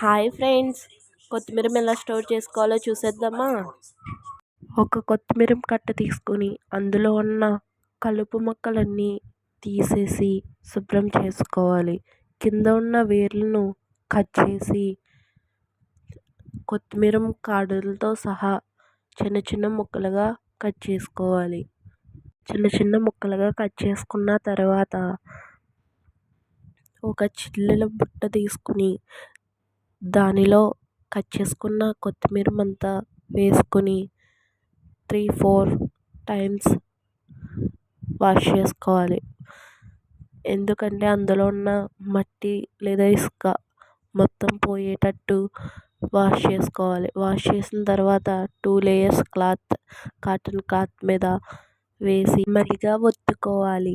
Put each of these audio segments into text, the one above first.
Hi friends. కొత్తిమీర ఎలా store చేసుకోవాలో చూసేద్దామా? ఒక కొత్తిమీర కట్ట తీసుకొని అందులో ఉన్న కలుపు మొక్కలన్నీ తీసేసి శుభ్రం చేసుకోవాలి. కింద ఉన్న వేర్లను కట్ చేసి కొత్తిమీర కాడలతో సహా చిన్న చిన్న ముక్కలుగా కట్ చేసుకోవాలి. చిన్న చిన్న ముక్కలుగా కట్ చేసుకున్న తర్వాత ఒక చిల్లుల బుట్ట తీసుకుని దానిలో కట్ చేసుకున్న కొత్తిమీర అంతా వేసుకుని త్రీ ఫోర్ టైమ్స్ వాష్ చేసుకోవాలి. ఎందుకంటే అందులో ఉన్న మట్టి లేదా ఇసుక మొత్తం పోయేటట్టు వాష్ చేసుకోవాలి. వాష్ చేసిన తర్వాత two layers cloth cotton cloth మీద వేసి మరిగా ఒత్తుకోవాలి.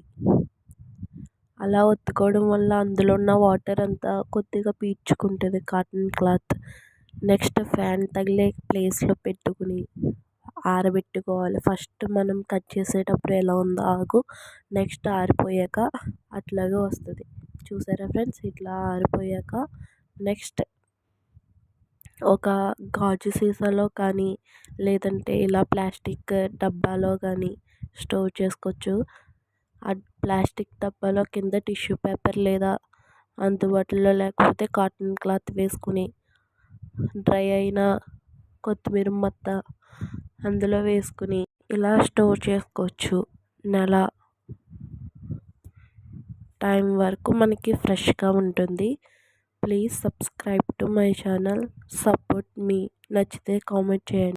అలా ఒత్తుకోవడం వల్ల అందులో ఉన్న వాటర్ అంతా కొద్దిగా పీల్చుకుంటుంది కాటన్ క్లాత్. నెక్స్ట్ ఫ్యాన్ తగిలే ప్లేస్లో పెట్టుకుని ఆరబెట్టుకోవాలి. ఫస్ట్ మనం కట్ చేసేటప్పుడు ఎలా ఉందో ఆకు నెక్స్ట్ ఆరిపోయాక అట్లాగే వస్తుంది. చూసారా ఫ్రెండ్స్? ఇట్లా ఆరిపోయాక నెక్స్ట్ ఒక గాజు సీసాలో కానీ లేదంటే ఇలా ప్లాస్టిక్ డబ్బాలో కానీ స్టోర్ చేసుకోవచ్చు. ప్లాస్టిక్ డబ్బాలో కింద టిష్యూ పేపర్ లేదా అందుబాటులో లేకపోతే కాటన్ క్లాత్ వేసుకుని డ్రై అయిన కొత్తిమీర మొత్త అందులో వేసుకుని ఇలా స్టోర్ చేసుకోవచ్చు. నెల టైం వరకు మనకి ఫ్రెష్గా ఉంటుంది. Please subscribe to my channel. Support మీ. నచ్చితే కామెంట్ చేయండి.